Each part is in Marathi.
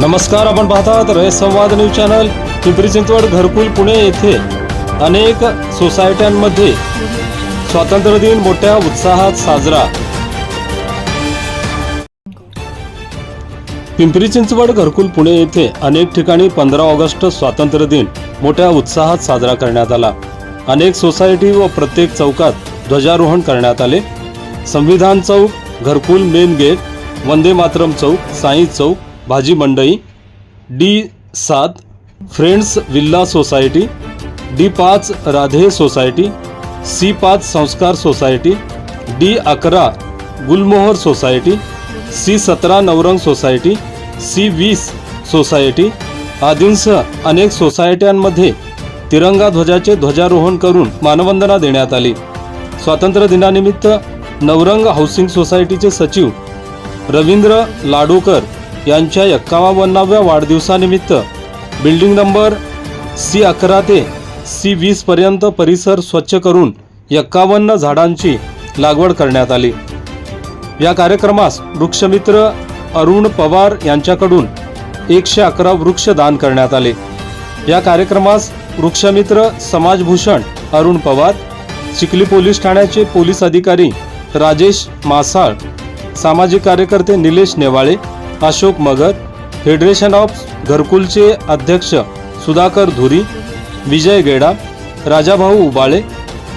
नमस्कार आपण पाहतात रयत संवाद न्यूज चॅनल. पिंपरी चिंचवड घरकुल पुणे येथे अनेक सोसायट्यांमध्ये स्वातंत्र्य दिन मोठ्या उत्साहात साजरा. पिंपरी चिंचवड घरकुल पुणे येथे अनेक ठिकाणी पंधरा ऑगस्ट स्वातंत्र्य दिन मोठ्या उत्साहात साजरा करण्यात आला. अनेक सोसायटी व प्रत्येक चौकात ध्वजारोहण करण्यात आले. संविधान चौक घरकुल मेन गेट वंदे मातरम चौक साई चौक भाजी मंडई डी सात फ्रेंड्स विल्ला सोसायटी डी पाच राधे सोसायटी सी पाच संस्कार सोसायटी डी अकरा गुलमोहर सोसायटी सी सतरा नवरंग सोसायटी सी वीस सोसायटी आदींसह अनेक सोसायट्यांमध्ये तिरंगा ध्वजाचे ध्वजारोहण करून मानवंदना देण्यात आली. स्वातंत्र्य दिनानिमित्त नवरंग हाऊसिंग सोसायटीचे सचिव रवींद्र लाडोकर यांच्या एक्कावन्नाव्या वाढदिवसानिमित्त बिल्डिंग नंबर सी अकरा ते सी वीसपर्यंत परिसर स्वच्छ करून एक्कावन्न झाडांची लागवड करण्यात आली. या कार्यक्रमास वृक्षमित्र अरुण पवार यांच्याकडून एकशे अकरा वृक्ष दान करण्यात आले. या कार्यक्रमास वृक्षमित्र समाजभूषण अरुण पवार चिखली पोलीस ठाण्याचे पोलीस अधिकारी राजेश मासाळ सामाजिक कार्यकर्ते निलेश नेवाळे अशोक मगर फेडरेशन ऑफ घरकुलचे अध्यक्ष सुधाकर धुरी विजय गेडा राजाभाऊ उबाळे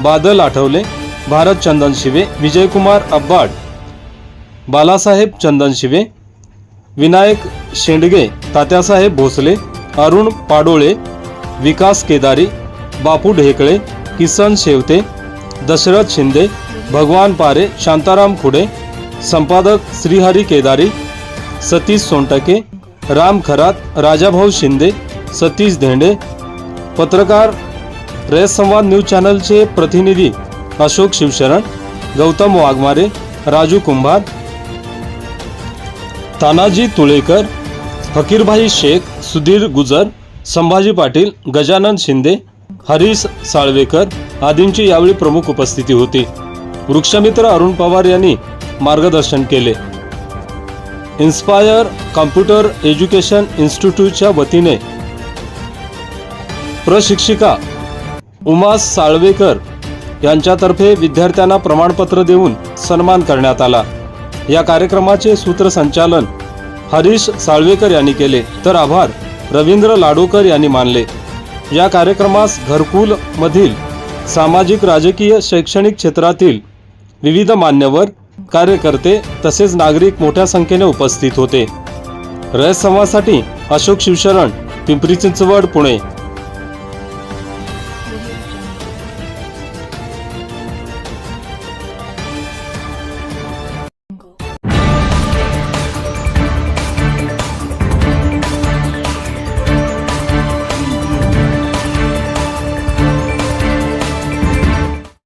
बादल आठवले भारत चंदन शिवे विजयकुमार अब्बाड बालासाहेब चंदन शिवे विनायक शेंडगे तात्यासाहेब भोसले अरुण पाडोळे विकास केदारी बापू ढेकळे किसन शेवते दशरथ शिंदे भगवान पारे शांताराम खुडे संपादक श्रीहरी केदारी सतीश सोनटके राम खरात राजाभाऊ शिंदे सतीश धेंडे. पत्रकार रयत संवाद न्यूज चॅनलचे प्रतिनिधी अशोक शिवशरण गौतम वाघमारे राजू कुंभार तानाजी तुळेकर फकीरभाई शेख सुधीर गुजर संभाजी पाटील गजानन शिंदे हरीश साळवेकर आदींची यावेळी प्रमुख उपस्थिती होती. वृक्षमित्र अरुण पवार यांनी मार्गदर्शन केले. इन्स्पायर कॉम्प्युटर एज्युकेशन इन्स्टिट्यूटच्या वतीने. प्रशिक्षिका उमा साळवेकर यांच्यातर्फे विद्यार्थ्यांना प्रमाणपत्र देऊन सन्मान करण्यात आला. या कार्यक्रमाचे सूत्रसंचालन हरीश साळवेकर यांनी केले. तर आभार रवींद्र लाडोकर यांनी मानले. या कार्यक्रमास घरकुलमधील सामाजिक राजकीय शैक्षणिक क्षेत्रातील विविध मान्यवर कार्यकर्ते तसेच नागरिक मोठ्या संख्येने उपस्थित होते. रयत संवादसाठी अशोक शिवशरण पिंपरी चिंचवड पुणे.